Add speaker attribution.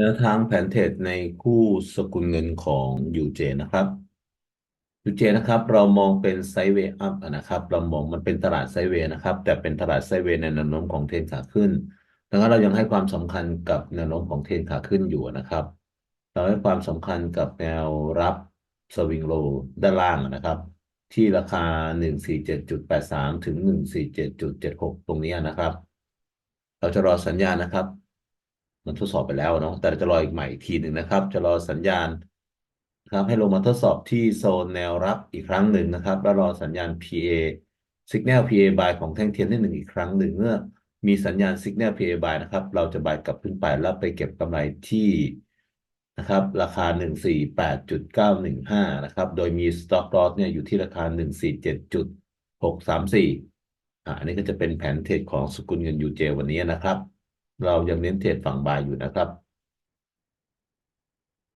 Speaker 1: แนวทางแผนเทรดในคู่สกุลเงินของ UJ นะครับ UJ นะครับเรามองเป็นไซด์เวย์อัพนะครับ เรามองมันเป็นตลาดไซด์เวย์นะครับ แต่เป็นตลาดไซด์เวย์ในแนวโน้มของเทรนขาขึ้น ดังนั้นเรายังให้ความสำคัญกับแนวโน้มของเทรนขาขึ้นอยู่นะครับ เราให้ความสำคัญกับแนวรับสวิงโลด้านล่างนะครับ ที่ราคา 147.83 ถึง 147.76 ตรงนี้นะครับ เราจะรอสัญญาณนะครับ มันทดสอบไปแล้วเนาะแต่จะรออีกใหม่อีกทีหนึ่งนะครับ จะรอสัญญาณนะครับ ให้ลงมาทดสอบที่โซนแนวรับอีกครั้งหนึ่งนะครับ แล้วรอสัญญาณ PA Signal PA Buy ของแท่งเทียนที่หนึ่งอีกครั้งหนึ่งเมื่อมีสัญญาณ Signal PA Buy นะครับ เราจะ buy กลับขึ้นไปแล้วไปเก็บกำไรที่นะครับ ราคา 148.915 นะครับ โดยมี Stop Loss เนี่ยอยู่ที่ราคา 147.634อ่าอันนี้ก็จะเป็นแผนเทรดของสกุลเงิน UJ วันนี้นะครับ เรายังเน้นเทรดฝั่งบายอยู่นะครับ